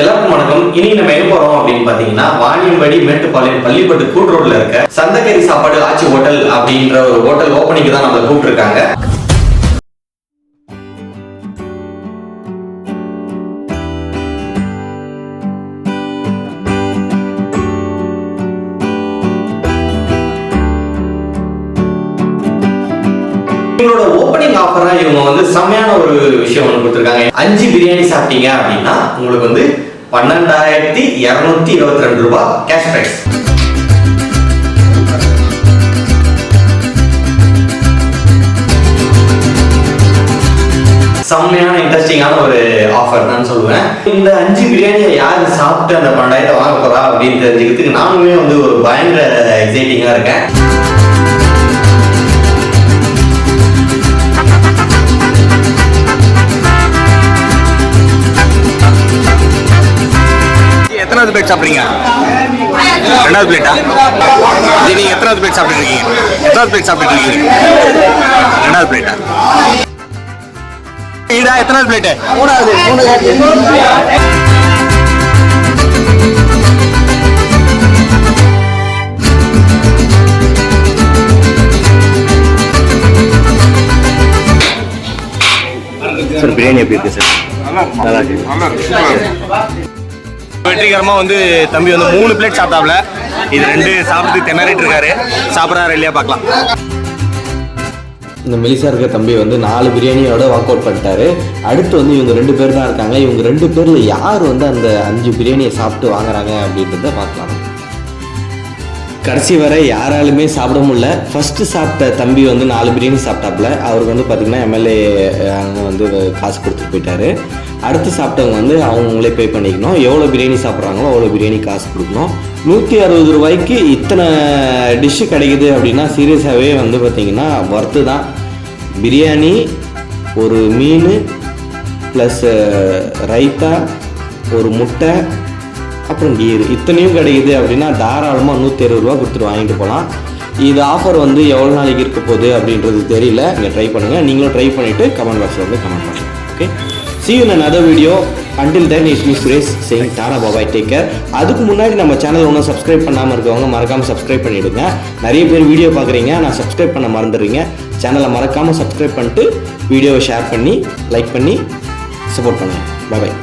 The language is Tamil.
எல்லாருக்கும் வணக்கம். இனி நம்ம எங்க போறோம் அப்படின்னு பாத்தீங்கன்னா வாணியம்படி மேட்டுப்பாளையம் பள்ளிப்பட்டு கூட் ரோட்ல இருக்க சந்தக்கரி சாப்பாடு ஆச்சி ஹோட்டல் அப்படின்ற ஒரு ஹோட்டல் ஓப்பனிங் தான் நம்மளை கூப்பிட்டுருக்காங்க. இவங்களோட ஓப்பனிங் ஆஃபரா இவங்க வந்து செம்மையான ஒரு விஷயம் ஒன்று கொடுத்துருக்காங்க. அஞ்சு பிரியாணி சாப்பிட்டீங்க அப்படின்னா உங்களுக்கு வந்து பன்னெண்டாயிரத்தி இரநூத்தி இருபத்தி ரெண்டு ரூபாய் கேஷ் ப்ரைஸ் செம்மையான இன்ட்ரெஸ்டிங்கான ஒரு ஆஃபர் தான் சொல்லுவேன். இந்த அஞ்சு பிரியாணியை யார் சாப்பிட்டு அந்த பன்னெண்டாயிரத்தை வாங்க போறா அப்படின்னு தெரிஞ்சுக்கிறதுக்கு நானுமே வந்து ஒரு பயங்கர எக்ஸைட்டிங்காக இருக்கேன். எத்தனாவது பிளேட் சாப்பிட்றீங்க? ரெண்டாவது பிளேட்டா இது நீங்க எத்தனாவது பிளேட் சாப்பிட்டு இருக்கீங்க? எத்தனாவது பிளேட் சாப்பிட்டு இருக்கீங்க? ரெண்டாவது பிளேட்டா இதா எத்தனாவது பிளேட்டு மூணாவது சார் பிரியாணி எப்படி இருக்கு சார்? நல்லா இருக்கு. வெற்றிகரமாக வந்து தம்பி வந்து மூணு பிளேட் சாப்பிட்டாப்ல. இது ரெண்டு சாப்பிட்டு திணறிட்டு இருக்காரு. சாப்பிட்றாரு இல்லையா பார்க்கலாம். இந்த மெலிசா இருக்க தம்பி வந்து நாலு பிரியாணியோட வாக் அவுட் பண்ணிட்டாரு. அடுத்து வந்து இவங்க ரெண்டு பேர் தான் இருக்காங்க. இவங்க ரெண்டு பேர்ல யார் வந்து அந்த அஞ்சு பிரியாணியை சாப்பிட்டு வாங்குறாங்க அப்படின்றத பார்க்கலாம். கடைசி வரை யாராலுமே சாப்பிட முடியல. ஃபர்ஸ்ட் சாப்பிட்ட தம்பி வந்து நாலு பிரியாணி சாப்பிட்டாப்புல அவருக்கு வந்து பார்த்தீங்கன்னா எம்எல்ஏ அங்கே வந்து காசு கொடுத்துட்டு போயிட்டாரு. அடுத்து சாப்பிட்டவங்க வந்து அவங்களே பே பண்ணிக்கணும். எவ்வளோ பிரியாணி சாப்பிட்றாங்களோ அவ்வளோ பிரியாணி காசு கொடுக்கணும். நூற்றி அறுபது ரூபாய்க்கு இத்தனை டிஷ்ஷு கிடைக்குது அப்படின்னா சீரியஸாகவே வந்து பார்த்திங்கன்னா ஒர்த்து தான். பிரியாணி ஒரு மீன் ப்ளஸ் ரைத்தா ஒரு முட்டை அப்புறம் கீர். இத்தனையும் கிடைக்குது அப்படின்னா தாராளமாக நூற்றி அறுபது ரூபா கொடுத்துட்டு வாங்கிட்டு போகலாம் இது ஆஃபர் வந்து எவ்வளோ நாளைக்கு இருக்க போகுது அப்படின்றது தெரியல. நீங்கள் ட்ரை பண்ணுங்கள் நீங்களும் ட்ரை பண்ணிவிட்டு கமெண்ட் பாக்ஸில் வந்து கமெண்ட் பண்ணுங்கள் okay see you in another video until then it me Suresh saying Tata bye bye take care அதுக்கு முன்னாடி நம்ம சேனல் ஒன்றும் சப்ஸ்கிரைப் பண்ணாமல் இருக்கவங்க மறக்காமல் சப்ஸ்கிரைப் பண்ணிவிடுங்க நிறைய பேர் வீடியோ பார்க்குறீங்க நான் சப்ஸ்கிரைப் பண்ண மறந்துடுறீங்க. சேனலை மறக்காமல் சப்ஸ்கிரைப் பண்ணிட்டு வீடியோவை ஷேர் பண்ணி லைக் பண்ணி சப்போர்ட் பண்ணுங்கள் பாய்